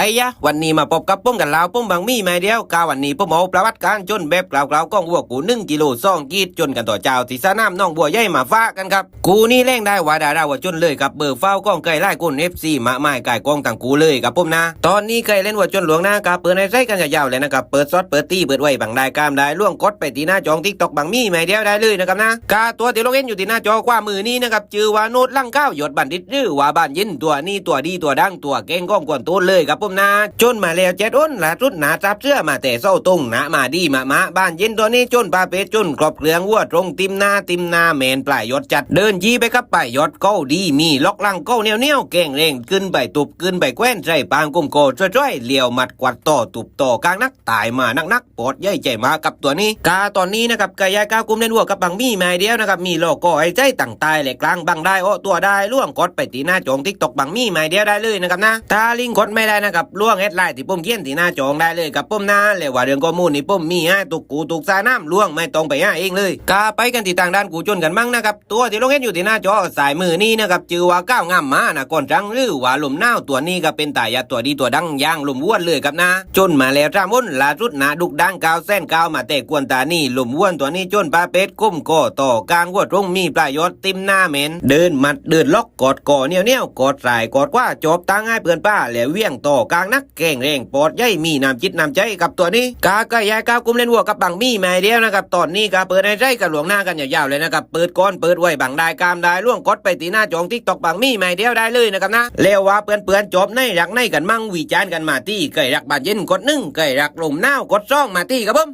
ไอ้ยะวันนี้มาพบกับปุ้มกันล้วปุ้มบางมี่ไม่เดียวกาวันนี้ปุ้มเอาประวัติการจนแบบกล่าวๆก้องวัวกูหนึ่งกิโลสองกีดจนกันต่อเจ้าที่สนามน้องบัวใหญ่มาฟ้ากันครับ กูนี่เล่งได้ว่าดาราว่าจนเลยกับเบอร์เฝ้าก้องไก่ไล่กุนเอฟซีมาไม่ไก่กองต่างกูเลยกับปุ้มนะ ตอนนี้ไก่เล่นวัวจนหลวงหน้ากาเปิดในไส้กันยาวเลยนะครับเปิดซอสเปิดตี้เปิดไว้บังได้กามได้ล่วงกดไปที่หน้าจองทิกตอกบางมี่ไม่เดียวได้เลยนะครับนะกาตัวที่เราเห็นอยู่ที่หน้าจอขวามือนี้นะครับชื่อว่าโนดลังก้าวหยดบันดิตหรือว่าบ้านยินตัวนี้ตัวดีตัวดังตัวเก่งก้องกวนตูนเลยครับมนะ จนมาแล้วเจ็ดอ้นละรุดหนาจับเสื้อมาแต่เศร้าตรงหนามาดีมามาบ้านเย็นตัวนี้จนปลาเป็ดจนกรอบเกลืองวัวตรงติมหนาติมหนาแมนปลายยศจัดเดินยีไปกับปลายยศเก้าดีมีล็อกลังเก้าเนียวเนียวเก่งเร่งขึ้นไปตุบขึ้นไปแคว้นใส่ปางกุมโกจ้อยๆเลี้ยวมัดกวัดต่อตุบต่อกลางนักตายมานักนักปอดใหญ่ใจมากับตัวนี้กาตอนนี้นะครับกายายก้าวกุมเล่นวัวกับบังมีไม้เดียวนะครับมีโลโก้ไอ้ใจต่างตายเลยกลางบังได้โอ้ตัวได้ล่วงกดไปตีหน้าจงทิกตกบังมีไม้เดียวได้เลยนะครับนะถ้าลิงก์กดไม่ได้นะครับกับล่วงเฮดไลน์ที่ปุ่มเขียนที่หน้าจองได้เลยกับปุ่มหน้าเลยว่าเรื่องข้อมูลนี่ปุ่มมีให้ตุกกูตุกซาน้ำล่วงไม่ต้องไปหาเองเลยกาไปกันที่ต่างด้านกูจนกันมั่งนะครับตัวที่ลงเห็นอยู่ที่หน้าจอสายมือนี่นะครับชื่อว่าก้าวงามมานะก่อนจังหรือว่าลมหนาตัวนี้ก็เป็นตายาตัวดีตัวดังย่างลมว้วนเลยครับนะ จนมาแล้วจ้ามุนลาสุดหนาดุกดังกาวแส้นกาวมาแต่กวนตานี่ลมว้วนตัวนี้จนปลาเป็ดก้มก่อต่อกลางวัวตรงมีปลายยศติมหน้าเหม็นเดินมัดเดินล็อกกอดก่อเนียวเนียวกอดสายกอดว่าจบตั้งให้เพื่อนป้าแล้วเวียงต่อกลางนักแก่งแรงปอดใหญ่มีน้ำจิตน้ำใจกับตัวนี้กากะยายกากุมเล่นวัวกับบังมีแม่เดียวนะครับตอนนี้กาเปิดในใจกับหลวงหน้ากันยาวๆเลยนะครับเปิดก้อนเปิดไว้บังได้กามได้ล่วงกดไปตีหน้าจองทิกตอกบังมีแม่เดียวได้เลยนะครับนะเล้วว่าเปื่อนเปื่อนจบในรักในกันมั่งวิจารณ์กันมาที่ไก่รักบาดเย็นกดหนึ่งไก่รักลมหนาวกดซ่องมาที่ครับผม